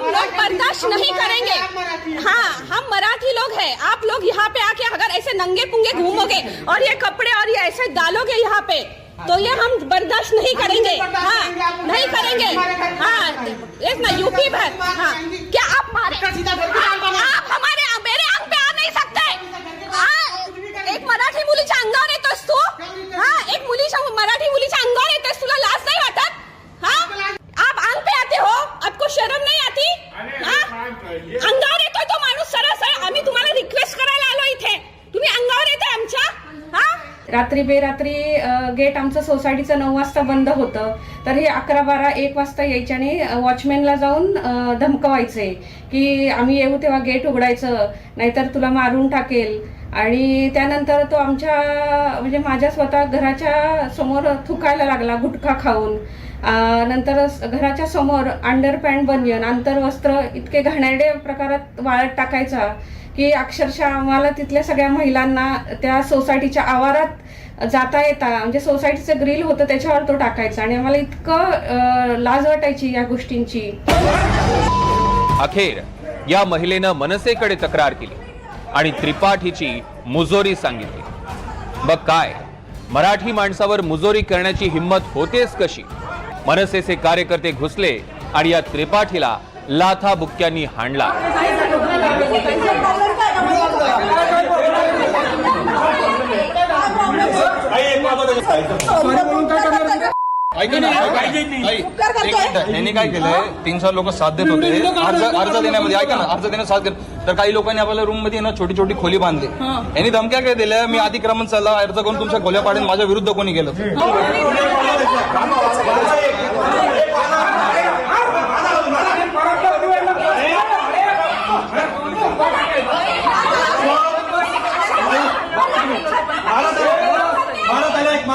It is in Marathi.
हम लोग बर्दाश्त नहीं करेंगे। हाँ हम मराठी लोग हैं। आप लोग यहाँ पे आके अगर ऐसे नंगे पुंगे घूमोगे और ये कपड़े और ये ऐसे डालोगे यहाँ पे तो ये हम बर्दाश्त नहीं करेंगे। हाँ नहीं करेंगे हाँ ना यूपी भर हाँ क्या आप मारे आप हमारे रात्री बेरात्री गेट आमचं सोसायटीचं नऊ वाजता बंद होतं. तर हे अकरा बारा एक वाजता यायचे आणि वॉचमॅनला जाऊन धमकवायचे की आम्ही येऊ तेव्हा गेट उघडायचं नाहीतर तुला मारून टाकेल. आणि त्यानंतर तो आमच्या म्हणजे माझ्या स्वतः घराच्या समोर थुकायला लागला गुटखा खाऊन. नंतर घराच्या समोर अंडरपॅन्ट बनियन आंतरवस्त्र इतके घाणेरडे प्रकारात वाळत टाकायचा की अक्षरशः आम्हाला तिथल्या सगळ्या महिलांना त्या सोसायटीच्या आवारात जाता येता म्हणजे सोसायटीचं ग्रिल होतं त्याच्यावर तो टाकायचा आणि आम्हाला इतकं लाज वाटायची या गोष्टींची. अखेर या महिलेनं मनसेकडे तक्रार केली आणि त्रिपाठीची मुजोरी सांगितली. बघ काय मराठी माणसावर मुजोरी करण्याची हिंमत होतेच कशी? मनसेचे कार्यकर्ते घुसले आणि या त्रिपाठीला लाथा बुक्क्यांनी हाणला. यांनी काय केलंय? तीन चार लोक साथ देत होते. अर्ज अर्ज देण्यामध्ये ऐका ना अर्ज देण्यात साथ देत तर काही लोकांनी आपल्या रूममध्ये ना छोटी छोटी खोली बांधली. यांनी धमक्या काय दिल्या? मी अतिक्रमण चालला अर्ज करून तुमच्या खोल्या पाडेन माझ्या विरुद्ध कोणी केलं